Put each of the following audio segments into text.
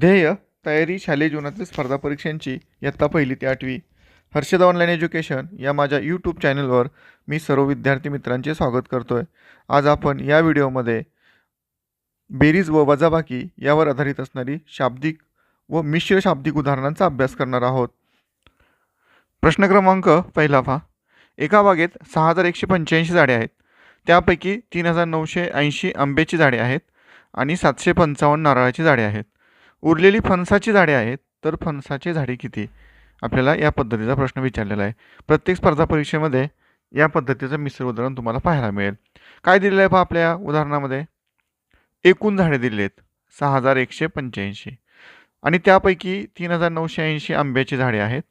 ध्येय तयारी शालेय जीवनातील स्पर्धा परीक्षांची इयत्ता पहिली ते आठवी. हर्षद ऑनलाईन एज्युकेशन या माझ्या यूट्यूब चॅनलवर मी सर्व विद्यार्थी मित्रांचे स्वागत करतो आहे आज आपण या व्हिडिओमध्ये बेरीज व वजाबाकी यावर आधारित असणारी शाब्दिक व मिश्र शाब्दिक उदाहरणांचा अभ्यास करणार आहोत. प्रश्न क्रमांक पहिला पहा. एका बागेत सहा हजार एकशे पंच्याऐंशी झाडे आहेत. त्यापैकी तीन हजार नऊशे ऐंशी आंब्याची झाडे आहेत आणि सातशे पंचावन्न नारळाची झाडे आहेत. उरलेली फणसाची झाडे आहेत तर फणसाची झाडे किती? आपल्याला या पद्धतीचा प्रश्न विचारलेला आहे. प्रत्येक स्पर्धा परीक्षेमध्ये या पद्धतीचं मिश्र उदाहरण तुम्हाला पाहायला मिळेल. काय दिलेलं आहे पहा आपल्या उदाहरणामध्ये? एकूण झाडे दिलेली आहेत सहा हजार एकशे पंच्याऐंशी. आणि त्यापैकी तीन हजार नऊशे ऐंशी आंब्याची झाडे आहेत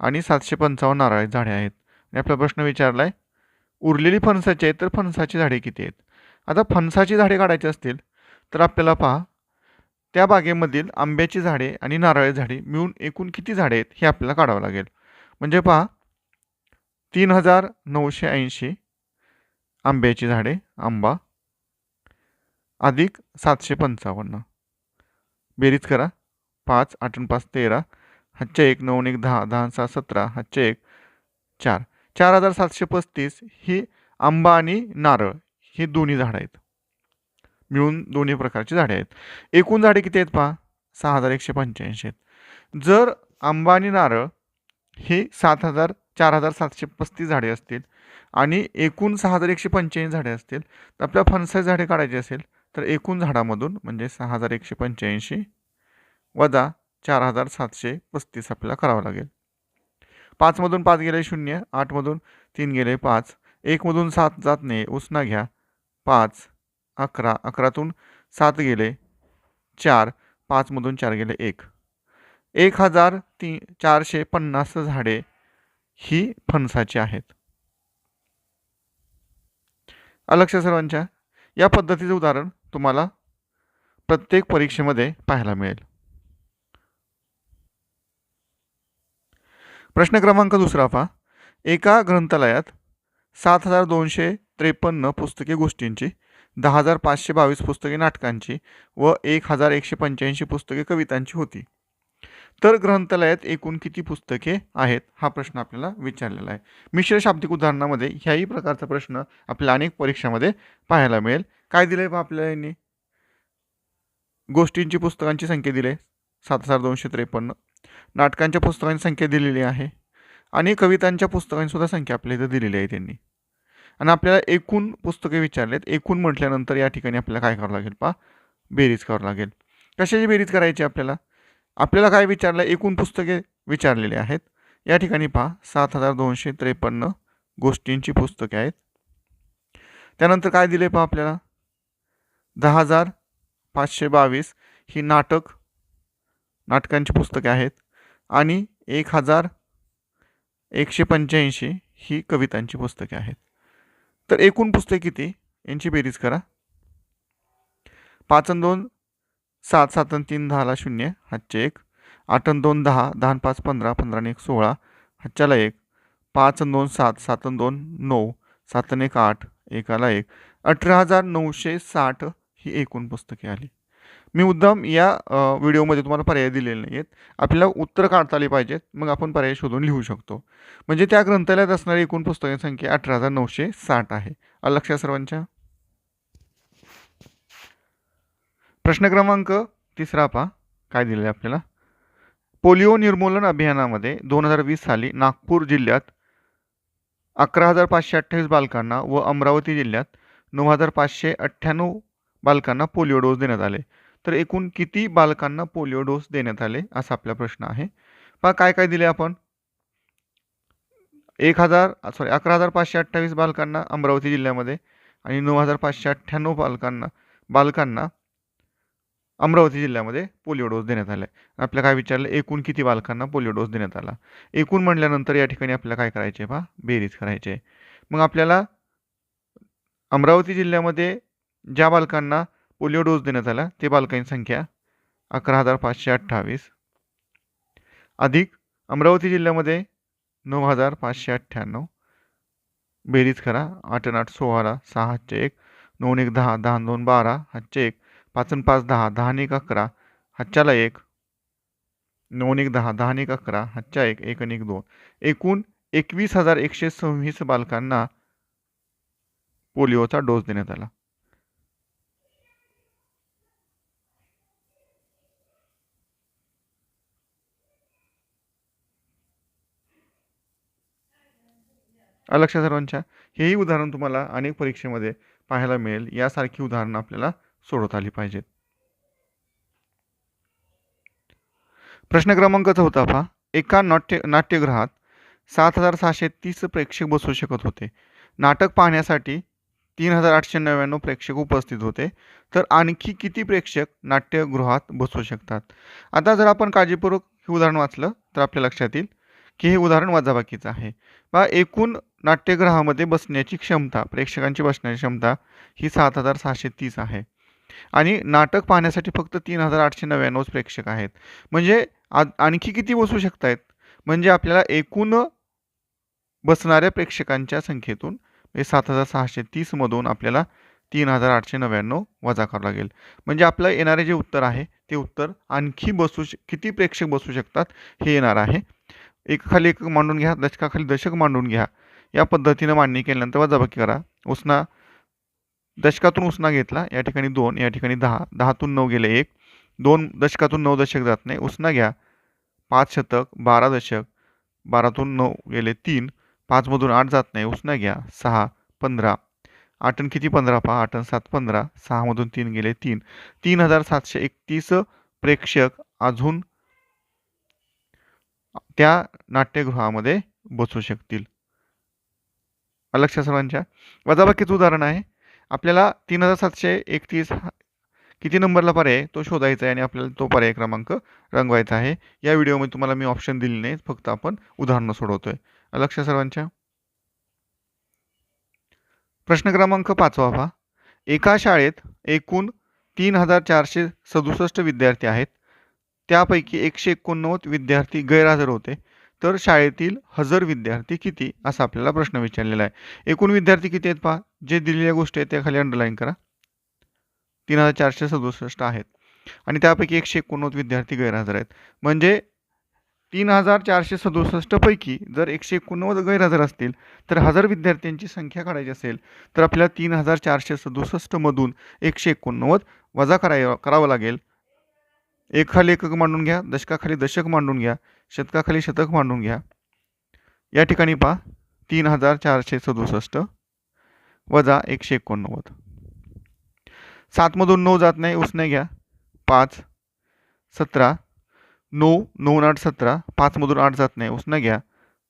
आणि सातशे पंचावन्न नारळाची झाडे आहेत. आणि आपला प्रश्न विचारला आहे उरलेली फणसाची आहेत तर फणसाची झाडे किती आहेत? आता फणसाची झाडे काढायची असतील तर आपल्याला पहा त्या बागेमधील आंब्याची झाडे आणि नारळ झाडे मिळून एकूण किती झाडे आहेत हे आपल्याला काढावं लागेल. म्हणजे पहा तीन हजार नऊशे ऐंशी आंब्याची झाडे आंबा अधिक सातशे पंचावन्न. बेरीज करा. पाच आठ पाच तेरा. हातच्या एक नऊ एक दहा दहा सहा सतरा. हातच्या एक चार. चार हजार सातशे पस्तीस ही आंबा आणि नारळ ही दोन्ही झाडं आहेत. मिळून दोन्ही प्रकारची झाडे आहेत. एकूण झाडे किती आहेत पहा? सहा हजार एकशे पंच्याऐंशी आहेत. जर आंबा आणि नारळ हे सात हजार चार हजार सातशे पस्तीस झाडे असतील आणि एकूण सहा हजार एकशे पंच्याऐंशी झाडे असतील तर आपल्या फणसाची झाडे काढायची असेल तर एकूण झाडामधून म्हणजे सहा हजार एकशे पंच्याऐंशी वजा चार हजार सातशे पस्तीस आपल्याला करावं लागेल. पाचमधून पाच गेले शून्य आठमधून तीन गेले पाच एकमधून सात जात नाही उसना घ्या. पाच अकरा अकरातून सात गेले चार पाचमधून चार गेले एक. एक हजार ती चारशे पन्नास झाडे ही फणसाची आहेत. अलक्ष सर्वांच्या या पद्धतीचं उदाहरण तुम्हाला प्रत्येक परीक्षेमध्ये पाहायला मिळेल. प्रश्न क्रमांक दुसरा पहा. एका ग्रंथालयात सात हजार दोनशे त्रेपन्न पुस्तके गोष्टींची दहा हजार पाचशे बावीस पुस्तके नाटकांची व एक हजार एकशे पंच्याऐंशी पुस्तके कवितांची होती. तर ग्रंथालयात एकूण किती पुस्तके आहेत हा प्रश्न आपल्याला विचारलेला आहे. मिश्र शाब्दिक उदाहरणामध्ये ह्याही प्रकारचा प्रश्न आपल्याला अनेक परीक्षामध्ये पाहायला मिळेल. काय दिलं आहे बा आपल्याला यांनी? गोष्टींची पुस्तकांची संख्या दिली आहे सात हजार दोनशे त्रेपन्न. नाटकांच्या पुस्तकांची संख्या दिलेली आहे. आणि कवितांच्या पुस्तकांची सुद्धा संख्या आपल्या इथं दिलेली आहे त्यांनी. आणि आपल्याला एकूण पुस्तके विचारलेत. एकूण म्हटल्यानंतर या ठिकाणी आपल्याला काय करावं लागेल पा बेरीज करावं लागेल. कशाची बेरीज करायची आपल्याला? आपल्याला काय विचारलं? एकूण पुस्तके विचारलेली आहेत. या ठिकाणी पहा सात हजार दोनशे त्रेपन्न गोष्टींची पुस्तके आहेत. त्यानंतर काय दिले पहा आपल्याला? दहा हजार पाचशे बावीस ही नाटक नाटकांची पुस्तके आहेत. आणि एक हजार एकशे पंच्याऐंशी ही कवितांची पुस्तके आहेत. तर एकूण पुस्तके किती? यांची बेरीज करा. पाच आणि दोन सात सात आणि तीन दहाला शून्य हातचे एक. आठ आणि दोन दहा दहा आणि पाच पंधरा पंधरा आणि एक सोळा हातच्याला एक. पाच आणि दोन सात सात आणि दोन नऊ सात आणि एक आठ एकाला एक. अठरा हजार नऊशे साठ ही एकूण पुस्तके आली. मी मुद्दाम या व्हिडिओमध्ये तुम्हाला पर्याय दिलेले नाही आहेत आपल्याला उत्तर काढता आली पाहिजेत मग आपण पर्याय शोधून लिहू शकतो. म्हणजे त्या ग्रंथालयात असणारी एकूण पुस्तकांची संख्या अठरा हजार नऊशे साठ आहे. लक्षात सर्वांच्या? प्रश्न क्रमांक तिसरा पहा. काय दिलं आहे आपल्याला? पोलिओ निर्मूलन अभियानामध्ये दोन हजार वीस साली नागपूर जिल्ह्यात अकरा हजार पाचशे अठ्ठावीस बालकांना व अमरावती जिल्ह्यात नऊ हजार पाचशे अठ्ठ्याण्णव बालकांना पोलिओ डोस देण्यात आले. तर एकूण किती बालकांना पोलिओ डोस देण्यात आले? असा आपला प्रश्न आहे. पहा काय काय दिले आपण? एक हजार सॉरी अकरा हजार पाचशे अठ्ठावीस बालकांना अमरावती जिल्ह्यामध्ये आणि नऊ हजार पाचशे अठ्ठ्याण्णव बालकांना बालकांना अमरावती जिल्ह्यामध्ये पोलिओ डोस देण्यात आला. आहे आपल्याला काय विचारलं? एकूण किती बालकांना पोलिओ डोस देण्यात आला? एकूण म्हणल्यानंतर या ठिकाणी आपल्याला काय करायचे आहे पहा? बेरीज करायचे. मग आपल्याला अमरावती जिल्ह्यामध्ये ज्या बालकांना पोलिओ डोस देण्यात आला. ते बालकांची संख्या अकरा हजार पाचशे अठ्ठावीस. अधिक अमरावती जिल्ह्यामध्ये नऊ हजार पाचशे अठ्ठ्याण्णव. बेरीज करा. आठ आठ सोळा सहा हातचे एक. नऊ एक दहा. दहा दोन बारा हातचे एक. पाच पाच दहा. दहा एक अकरा हातच्याला एक. नऊ एक दहा. दहा एक अकरा हातच्या एक. एक आणि एक दोन. एकूण एकवीस हजार एकशे सव्वीस बालकांना पोलिओचा डोस देण्यात आला. अलक्ष सर्वांच्या हेही उदाहरण तुम्हाला अनेक परीक्षेमध्ये पाहायला मिळेल. यासारखी उदाहरणं आपल्याला सोडवता आली पाहिजेत. प्रश्न क्रमांक चौथा पहा. एका नाट्य नाट्यगृहात सात हजार सहाशे तीस प्रेक्षक बसू शकत होते. नाटक पाहण्यासाठी तीन हजार आठशे नव्याण्णव प्रेक्षक उपस्थित होते. तर आणखी किती प्रेक्षक नाट्यगृहात बसू शकतात? आता जर आपण काळजीपूर्वक हे उदाहरण वाचलं तर आपल्या लक्षात येईल. की हे उदाहरण वजाबाकीचं आहे. बा एकूण नाट्यगृहामध्ये बसण्याची क्षमता प्रेक्षकांची बसण्याची क्षमता ही सात हजार सहाशे तीस आहे. आणि नाटक पाहण्यासाठी फक्त तीन हजार आठशे नव्याण्णवच प्रेक्षक आहेत. म्हणजे आ आणखी किती बसू शकत आहेत म्हणजे आपल्याला एकूण बसणाऱ्या प्रेक्षकांच्या संख्येतून म्हणजे सात हजार सहाशे तीसमधून आपल्याला तीन हजार आठशे नव्याण्णव वजा करावं लागेल. म्हणजे आपलं येणारे जे उत्तर आहे ते उत्तर आणखी बसू श किती प्रेक्षक बसू शकतात हे येणार आहे. एकाखाली एक मांडून घ्या दशकाखाली दशक मांडून घ्या. या पद्धतीनं मांडणी केल्यानंतर वजाबाकी करा. उसना दशकातून उसना घेतला या ठिकाणी दोन या ठिकाणी दहा. दहातून नऊ गेले एक. दोन दशकातून नऊ दशक जात नाही. उसना घ्या. पाच शतक बारा दशक बारातून नऊ गेले तीन. पाचमधून आठ जात नाही. उसना घ्या. सहा पंधरा. आठन किती पंधरा? पहा आठन सात पंधरा. सहामधून तीन गेले तीन. तीन हजार सातशे एकतीस प्रेक्षक अजून त्या नाट्यगृहामध्ये बसू शकतील. अलक्ष सर्वांच्या. वजाबाकीचं उदाहरण आहे. आपल्याला तीन हजार सातशे एकतीस किती नंबरला पर्याय तो शोधायचा आहे आणि आपल्याला तो पर्याय क्रमांक रंगवायचा आहे. या व्हिडिओमध्ये तुम्हाला मी ऑप्शन दिले नाही फक्त आपण उदाहरणं सोडवतोय. लक्ष सर्वांच्या. प्रश्न क्रमांक पाचवा पहा. एका शाळेत एकूण तीन हजार चारशे सदुसष्ट विद्यार्थी आहेत. त्यापैकी एकशे एकोणनव्वद विद्यार्थी गैरहजर होते. तर शाळेतील हजर विद्यार्थी किती? असा आपल्याला प्रश्न विचारलेला आहे. एकूण विद्यार्थी किती आहेत पहा? जे दिलेल्या गोष्टी आहेत त्या खाली अंडरलाईन करा. तीन हजार चारशे सदुसष्ट आहेत. आणि त्यापैकी एकशे एकोणनव्वद विद्यार्थी गैरहजर आहेत. म्हणजे तीन हजार चारशे सदुसष्टपैकी जर एकशे एकोणनव्वद गैरहजर असतील तर हजार विद्यार्थ्यांची संख्या काढायची असेल तर आपल्याला तीन हजार चारशे सदुसष्टमधून एकशे एकोणनव्वद वजा कराय करावं लागेल. एक खाली एकक मांडून घ्या दशकाखाली दशक मांडून घ्या शतकाखाली शतक मांडून घ्या. या ठिकाणी पहा तीन हजार चारशे सदुसष्ट वजा एकशे एकोणनव्वद. सातमधून नऊ जात नाही उसने घ्या. पाच सतरा नऊ नऊ आठ सतरा पाचमधून आठ जात नाही उसने घ्या.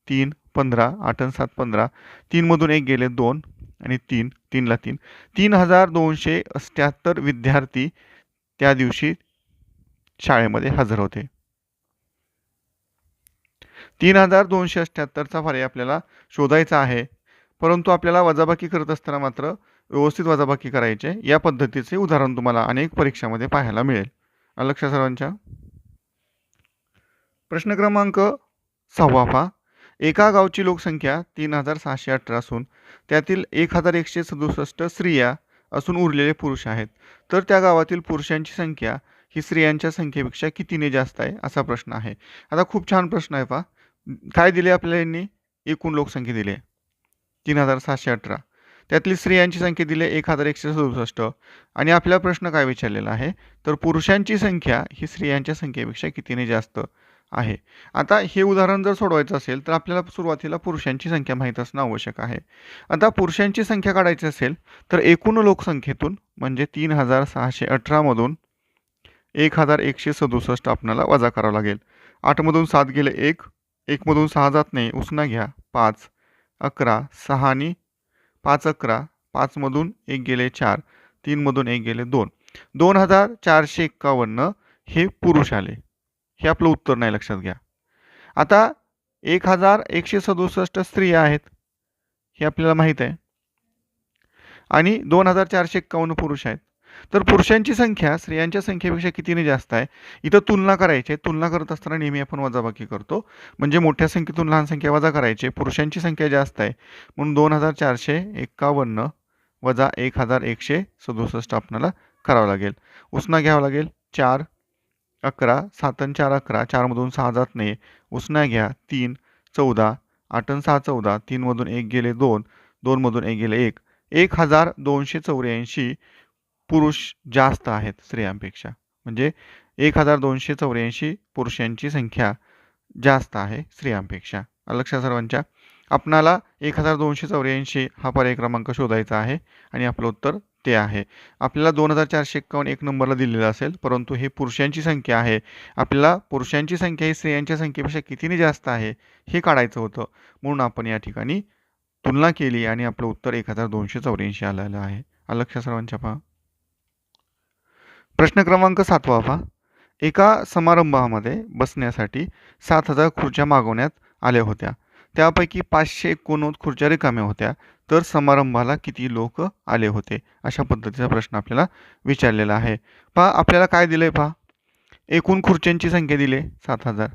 तीन पंधरा आठ आणि सात पंधरा. तीनमधून एक गेले दोन आणि तीन तीनला तीन. तीन हजार दोनशे अठ्ठ्याहत्तर विद्यार्थी त्या दिवशी शाळेमध्ये हजर होते. तीन हजार दोनशे अठ्ठ्याहत्तरचा पर्याय आपल्याला शोधायचा आहे. परंतु आपल्याला वजाबाकी करत असताना मात्र व्यवस्थित वजाबाकी करायचे या पद्धतीचे उदाहरण तुम्हाला अनेक परीक्षामध्ये पाहायला मिळेल. लक्ष सर्वांच्या. प्रश्न क्रमांक सहावा पहा. एका गावची लोकसंख्या तीन हजार सहाशे अठरा असून त्यातील एक हजार एकशे सदुसष्ट स्त्रिया असून उरलेले पुरुष आहेत. तर त्या गावातील पुरुषांची संख्या ही स्त्रियांच्या संख्येपेक्षा कितीने जास्त आहे असा प्रश्न आहे. आता खूप छान प्रश्न आहे पहा. काय दिले आपल्याला यांनी? एकूण लोकसंख्या दिली आहे. तीन हजार सहाशे अठरा. त्यातली स्त्रियांची संख्या दिली आहे एक हजार एकशे सदुसष्ट आणि आपला प्रश्न काय विचारलेला आहे? तर पुरुषांची संख्या ही स्त्रियांच्या संख्येपेक्षा कितीने जास्त आहे? आता हे उदाहरण जर सोडवायचं असेल तर आपल्याला सुरुवातीला पुरुषांची संख्या माहीत असणं आवश्यक आहे. आता पुरुषांची संख्या काढायची असेल तर एकूण लोकसंख्येतून म्हणजे तीन हजार सहाशे अठरामधून एक हजार एकशे सदुसष्ट आपणाला वजा करावं लागेल. आठमधून सात गेले एक एकमधून सहा जात नाही उसना घ्या पाच अकरा सहानी पाच अकरा पाचमधून एक गेले चार तीनमधून एक गेले दोन. दोन हजार चारशे एक्कावन्न हे पुरुष आले. हे आपलं उत्तर नाही लक्षात घ्या. आता एक हजार एकशे सदुसष्ट स्त्रिया आहेत. हे आपल्याला माहीत आहे. आणि दोन हजार चारशे एक्कावन्न पुरुष आहेत. तर पुरुषांची संख्या स्त्रियांच्या संख्येपेक्षा कितीने जास्त आहे? इथं तुलना करायची आहे. तुलना करत असताना नेहमी आपण वजाबाकी करतो. म्हणजे मोठ्या संख्येतून लहान संख्या वजा करायची. पुरुषांची संख्या जास्त आहे. म्हणून दोन हजार चारशे एक्कावन्न वजा एक हजार एकशे सदुसष्ट आपणाला करावं लागेल. उसना घ्यावं लागेल. चार अकरा सातन चार अकरा. चारमधून सहा जात नाही उसना घ्या. तीन चौदा. आठन सहा चौदा. तीनमधून एक गेले दोन. दोनमधून एक गेले एक. एक हजार दोनशे चौऱ्याऐंशी पुरुष जास्त आहेत स्त्रियांपेक्षा. म्हणजे एक हजार दोनशे चौऱ्याऐंशी पुरुषांची संख्या जास्त आहे स्त्रियांपेक्षा. लक्षात सर्वांच्या. आपणाला एक हजार दोनशे चौऱ्याऐंशी हा पर्याय क्रमांक शोधायचा आहे आणि आपलं उत्तर ते आहे. आपल्याला दोन हजार चारशे एक्कावन्न एक नंबरला दिलेलं असेल परंतु हे पुरुषांची संख्या आहे. आपल्याला पुरुषांची संख्या ही स्त्रियांच्या संख्येपेक्षा कितीने जास्त आहे हे काढायचं होतं. म्हणून आपण या ठिकाणी तुलना केली आणि आपलं उत्तर एक हजार दोनशे चौऱ्याऐंशी आलेलं आहे. अलक्ष सर्वांच्या पहा. प्रश्न क्रमांक सातवा पहा. एका समारंभामध्ये बसण्यासाठी सात हजार खुर्च्या मागवण्यात आल्या होत्या. त्यापैकी पाचशे एकोणनव्वद खुर्च्या रिकाम्या होत्या. तर समारंभाला किती लोक आले होते? अशा पद्धतीचा प्रश्न आपल्याला विचारलेला आहे. पहा आपल्याला काय दिलं आहे पहा? एकूण खुर्च्यांची संख्या दिली आहे सात हजार.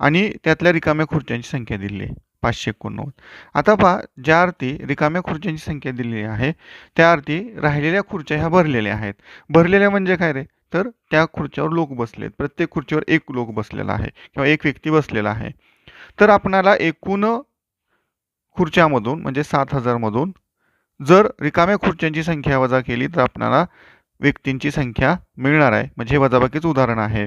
आणि त्यातल्या रिकाम्या खुर्च्यांची संख्या दिली आहे. पाचशे एकोणनव्वद. आता पहा ज्या अर्थी रिकाम्या खुर्च्यांची संख्या दिलेली आहे त्या अर्थी राहिलेल्या खुर्च्या ह्या भरलेल्या आहेत. भरलेल्या म्हणजे काय रे? तर त्या खुर्च्यावर लोक बसलेत. प्रत्येक खुर्चीवर एक लोक बसलेला आहे किंवा एक व्यक्ती बसलेला आहे. तर आपणाला एकूण खुर्च्यामधून म्हणजे सात हजारमधून जर रिकाम्या खुर्च्यांची संख्या वजा केली तर आपणाला व्यक्तींची संख्या मिळणार आहे. म्हणजे हे वजाबाकीचं उदाहरण आहे.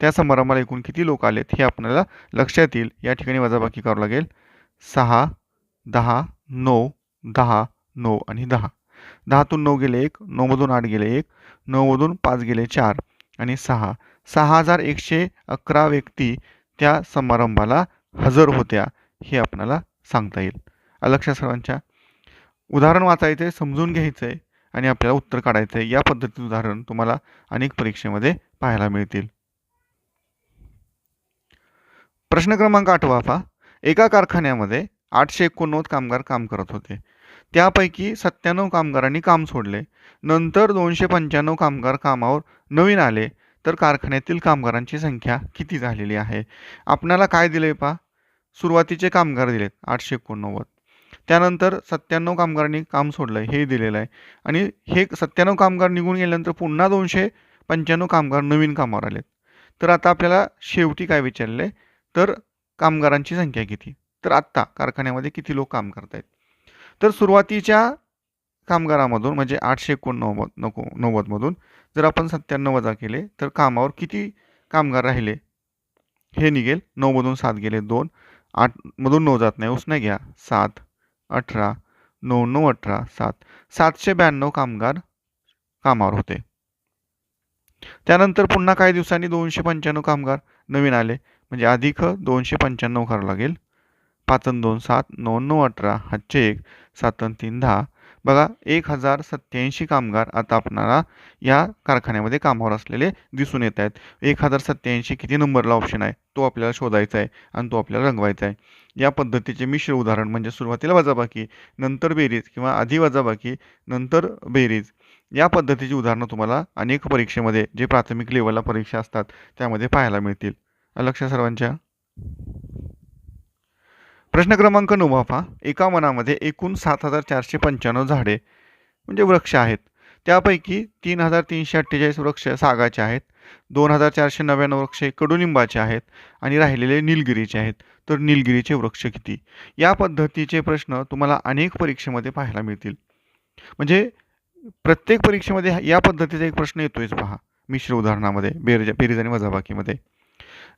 त्या समारंभाला एकूण किती लोक आलेत हे आपल्याला लक्षात येईल. या ठिकाणी वजाबाकी करावं लागेल. सहा दहा नऊ दहा नऊ आणि दहा. दहातून नऊ गेले एक नऊमधून आठ गेले एक नऊमधून पाच गेले चार आणि सहा. सहा हजार एकशे अकरा व्यक्ती त्या समारंभाला हजर होत्या हे आपल्याला सांगता येईल. अलक्ष सर्वांच्या उदाहरण वाचायचं आहे समजून घ्यायचं आहे आणि आपल्याला उत्तर काढायचं. आहे या पद्धतीचं उदाहरण तुम्हाला अनेक परीक्षेमध्ये पाहायला मिळतील. प्रश्न क्रमांक आठवा पहा. एका कारखान्यामध्ये आठशे एकोणनव्वद कामगार काम करत होते. त्यापैकी सत्त्याण्णव कामगारांनी काम सोडले. नंतर दोनशे पंच्याण्णव कामगार कामावर नवीन आले. तर कारखान्यातील कामगारांची संख्या किती झालेली आहे? आपणाला काय दिलं आहे पहा? सुरुवातीचे कामगार दिलेत आठशे एकोणनव्वद. त्यानंतर सत्त्याण्णव कामगारांनी काम सोडलं आहे हे दिलेलं आहे आणि हे सत्त्याण्णव कामगार निघून गेल्यानंतर पुन्हा दोनशे पंच्याण्णव कामगार नवीन कामावर आलेत. तर आता आपल्याला शेवटी काय विचारलं आहे तर कामगारांची संख्या किती? तर आत्ता कारखान्यामध्ये किती लोक काम करत आहेत तर सुरुवातीच्या कामगारामधून म्हणजे आठशे एकोणनव्वद नको नव्वदमधून जर आपण सत्त्याण्णव वजा केले तर कामावर किती कामगार राहिले? हे निघेल. नऊमधून सात गेले दोन. आठमधून नऊ जात नाही. उसने घ्या. सात अठरा नऊ नऊ अठरा सात. सातशे ब्याण्णव कामगार कामावर होते. त्यानंतर पुन्हा काही दिवसांनी दोनशे पंच्याण्णव कामगार नवीन आले. म्हणजे अधिक दोनशे पंच्याण्णव करावं लागेल. पाचन दोन सात नऊ नऊ अठरा हातचे एक सातन तीन दहा. बघा एक हजार सत्याऐंशी कामगार आता आपणाला या कारखान्यामध्ये कामावर असलेले दिसून येत आहेत. एक हजार सत्याऐंशी किती नंबरला ऑप्शन आहे? तो आपल्याला शोधायचा आहे आणि तो आपल्याला रंगवायचा आहे. या पद्धतीचे मिश्र उदाहरण म्हणजे सुरुवातीला वजाबाकी नंतर बेरीज किंवा आधी वजाबाकी नंतर बेरीज. या पद्धतीची उदाहरणं तुम्हाला अनेक परीक्षेमध्ये जे प्राथमिक लेवलला परीक्षा असतात त्यामध्ये पाहायला मिळतील. लक्ष सर्वांच्या. प्रश्न क्रमांक नववा पहा एका वनामध्ये एकूण सात हजार चारशे पंच्याण्णव झाडे म्हणजे वृक्ष आहेत. त्यापैकी तीन हजार तीनशे अठ्ठेचाळीस वृक्ष सागाचे आहेत. दोन हजार चारशे नव्याण्णव वृक्ष कडुनिंबाचे आहेत आणि राहिलेले निलगिरीचे आहेत. तर निलगिरीचे वृक्ष किती? या पद्धतीचे प्रश्न तुम्हाला अनेक परीक्षेमध्ये पाहायला मिळतील. म्हणजे प्रत्येक परीक्षेमध्ये या पद्धतीचा एक प्रश्न येतोयच पहा. मिश्र उदाहरणामध्ये बेरजा बेरीज आणि वजाबाकीमध्ये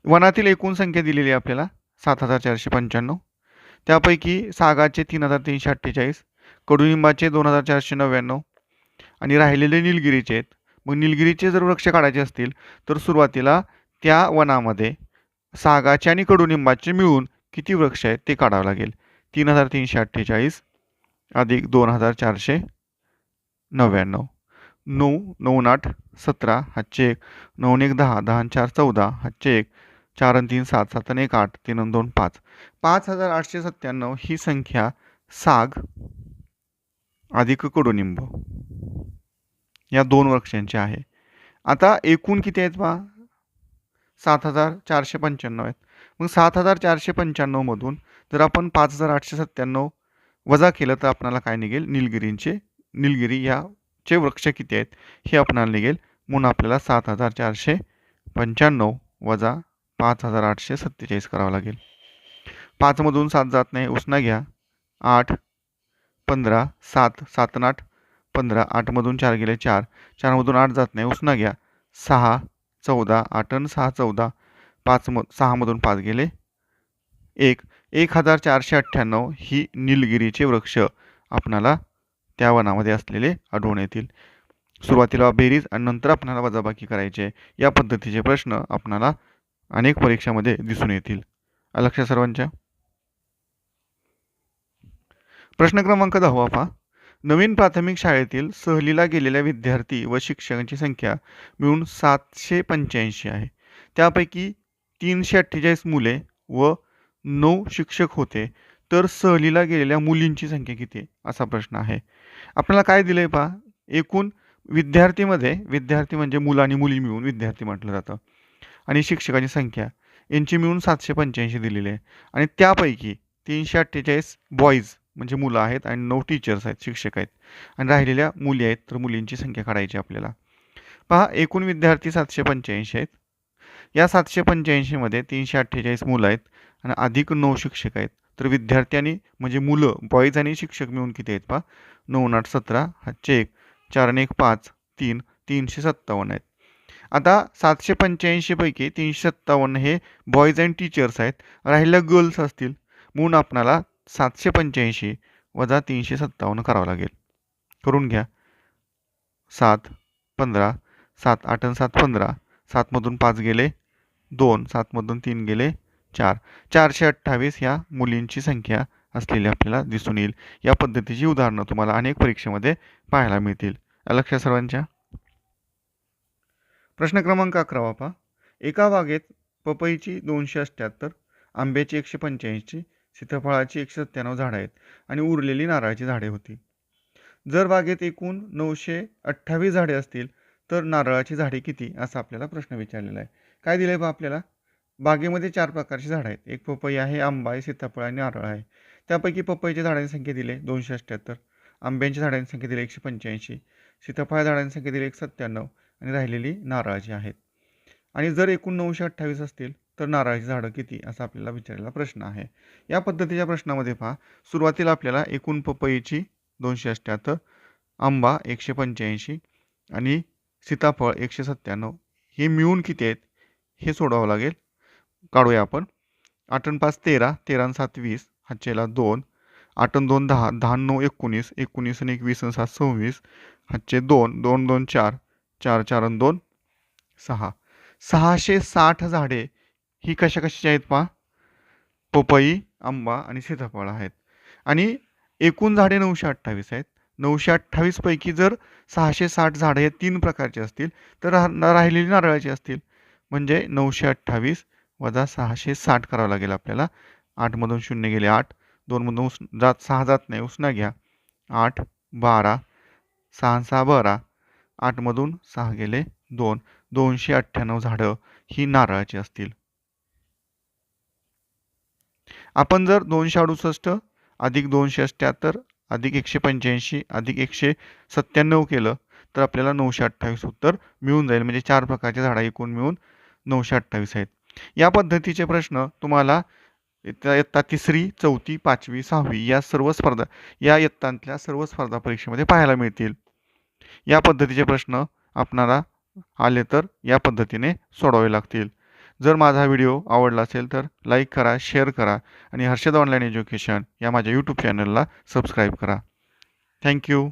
वनातील एकूण संख्या दिलेली आहे आपल्याला. सात हजार चारशे पंच्याण्णव. त्यापैकी सागाचे तीन हजार तीनशे अठ्ठेचाळीस कडुनिंबाचे दोन हजार चारशे नव्याण्णव आणि राहिलेले निलगिरीचे आहेत. मग निलगिरीचे जर वृक्ष काढायचे असतील तर सुरुवातीला त्या वनामध्ये सागाचे आणि कडुनिंबाचे मिळून किती वृक्ष आहेत ते काढावं लागेल. तीन हजार तीनशे अठ्ठेचाळीस अधिक दोन हजार चारशे नव्याण्णव. नऊ नऊ आठ सतरा हातचे एक. नऊ एक दहा दहा चार चौदा हातचे एक. चार आणि तीन सात सात आणि एक आठ तीन आणि दोन पाच. पाच हजार आठशे सत्त्याण्णव ही संख्या साग अधिक कडुनिंब या दोन वृक्षांची आहे. आता एकूण किती आहेत बा सात हजार चारशे पंच्याण्णव आहेत. मग सात हजार चारशे पंच्याण्णवमधून जर आपण पाच हजार आठशे सत्त्याण्णव वजा केलं तर आपल्याला काय निघेल? निलगिरींचे निलगिरी याचे वृक्ष किती आहेत? हे आपणाला निघेल. म्हणून आपल्याला सात हजार चारशे पंच्याण्णव वजा पाच हजार आठशे सत्तेचाळीस करावं लागेल. पाचमधून सात जात नाही उसना घ्या. आठ पंधरा सात सात आठ पंधरा आठमधून चार गेले चार. चारमधून आठ जात नाही उसना घ्या. सहा चौदा आठ आणि सहा चौदा. पाच म सहामधून पाच गेले. एक एक हजार चारशे अठ्ठ्याण्णव ही निलगिरीचे वृक्ष आपणाला त्या वनामध्ये असलेले आढळून येतील. सुरुवातीला बेरीज आणि नंतर आपणाला वजाबाकी करायची आहे. या पद्धतीचे प्रश्न आपणाला अनेक परीक्षामध्ये दिसून येतील. लक्ष सर्वांच्या. प्रश्न क्रमांक दहावा पहा. नवीन प्राथमिक शाळेतील सहलीला गेलेल्या विद्यार्थी व शिक्षकांची संख्या मिळून सातशे पंच्याऐंशी आहे. त्यापैकी तीनशे अठ्ठेचाळीस मुले व नऊ शिक्षक होते. तर सहलीला गेलेल्या मुलींची संख्या किती असा प्रश्न आहे. आपल्याला काय दिलं आहे पहा? एकूण विद्यार्थीमध्ये विद्यार्थी म्हणजे मुलं आणि मुली मिळून विद्यार्थी म्हटलं जातं. आणि शिक्षकांची संख्या. यांची मिळून सातशे पंच्याऐंशी दिलेली आहे. आणि त्यापैकी तीनशे अठ्ठेचाळीस बॉईज म्हणजे मुलं आहेत आणि नऊ टीचर्स आहेत शिक्षक आहेत. आणि राहिलेल्या मुली आहेत तर मुलींची संख्या काढायची आपल्याला. पहा एकूण विद्यार्थी सातशे पंच्याऐंशी आहेत. या सातशे पंच्याऐंशीमध्ये तीनशे अठ्ठेचाळीस मुलं आहेत आणि अधिक नऊ शिक्षक आहेत. तर विद्यार्थी आणि म्हणजे मुलं बॉईज आणि शिक्षक मिळून किती आहेत पहा? नऊ आठ सतरा हातचे एक चार आणि एक पाच तीन. तीनशे सत्तावन्न आहेत. आता सातशे पंच्याऐंशीपैकी तीनशे सत्तावन्न हे बॉईज अँड टीचर्स आहेत. राहिल्या गर्ल्स असतील. म्हणून आपणाला सातशे पंच्याऐंशी वजा तीनशे सत्तावन्न करावं लागेल. करून घ्या. सात पंधरा सात आठ आणि सात पंधरा. सातमधून पाच गेले दोन. सातमधून तीन गेले चार. चारशे अठ्ठावीस ह्या मुलींची संख्या असलेली आपल्याला दिसून येईल. या पद्धतीची उदाहरणं तुम्हाला अनेक परीक्षेमध्ये पाहायला मिळतील. लक्ष सर्वांच्या प्रश्न क्रमांक अकरावा पहा एका बागेत पपईची दोनशे अठ्ठ्याहत्तर आंब्याची एकशे पंच्याऐंशी सीताफळाची एकशे सत्त्याण्णव झाडं आहेत आणि उरलेली नारळाची झाडे होती. जर बागेत एकूण नऊशे अठ्ठावीस झाडे असतील तर नारळाची झाडे किती? असा आपल्याला प्रश्न विचारलेला आहे. काय दिलं आहे बा आपल्याला? बागेमध्ये चार प्रकारची झाडं आहेत. एक पपई आहे आंबा आहे सीताफळ आणि नारळ आहे. त्यापैकी पपईच्या झाडांची संख्या दिली आहे दोनशे अठ्ठ्याहत्तर. आंब्यांच्या झाडांची संख्या दिली एकशे पंच्याऐंशी. सीताफळ झाडांची संख्या दिली एक सत्त्याण्णव. आणि राहिलेली नारळाची आहेत. आणि जर एकूण नऊशे अठ्ठावीस असतील तर नारळाची झाडं किती? असा आपल्याला विचारलेला प्रश्न आहे. या पद्धतीच्या प्रश्नामध्ये पहा. सुरुवातीला आपल्याला एकूण पपईची दोनशे अठ्ठ्याहत्तर आंबा एकशे पंच्याऐंशी आणि सीताफळ एकशे सत्त्याण्णव. हे मिळून किती आहेत? हे सोडावं लागेल. काढूया आपण. आठन पाच तेरा तेरा सात वीस हातचेला दोन. आठन दोन दहा दहा नऊ एकोणीस एकोणीस आणि एकवीस आणि सात सव्वीस हातचे दोन दोन दोन चार. चार चार आणि दोन सहा. सहाशे साठ झाडे ही कशा कशाची आहेत पहा? पपई आंबा आणि सीताफळ आहेत. आणि एकूण झाडे नऊशे अठ्ठावीस आहेत. नऊशे अठ्ठावीसपैकी जर सहाशे साठ झाडे हे तीन प्रकारचे असतील तर राहिलेली नारळाची असतील. म्हणजे नऊशे अठ्ठावीस वजा सहाशे साठ करावं लागेल आपल्याला. आठमधून शून्य गेले आठ दोनमधून उस जात सहा जात नाही उसना घ्या. आठ बारा सहा सहा बारा. आठमधून सहा गेले दोन दोनशे अठ्ठ्याण्णव झाडं ही नारळाची असतील. आपण जर दोनशे अडुसष्ट अधिक दोनशे अठ्ठ्याहत्तर अधिक एकशे पंच्याऐंशी अधिक एकशे सत्त्याण्णव केलं तर आपल्याला नऊशे अठ्ठावीस उत्तर मिळून जाईल. म्हणजे चार प्रकारच्या झाडं एकूण मिळून नऊशे अठ्ठावीस आहेत. या पद्धतीचे प्रश्न तुम्हाला इयत्ता तिसरी चौथी पाचवी सहावी या सर्व स्पर्धा या इयत्तांतल्या सर्व स्पर्धा परीक्षेमध्ये पाहायला मिळतील. या पद्धतीचे प्रश्न आपणाला आले तर या पद्धतीने सोडवावे लागतील. जर माझा व्हिडिओ आवडला असेल तर लाईक करा शेअर करा आणि हर्षद ऑनलाईन एज्युकेशन या माझ्या यूट्यूब चॅनलला सबस्क्राईब करा. थँक्यू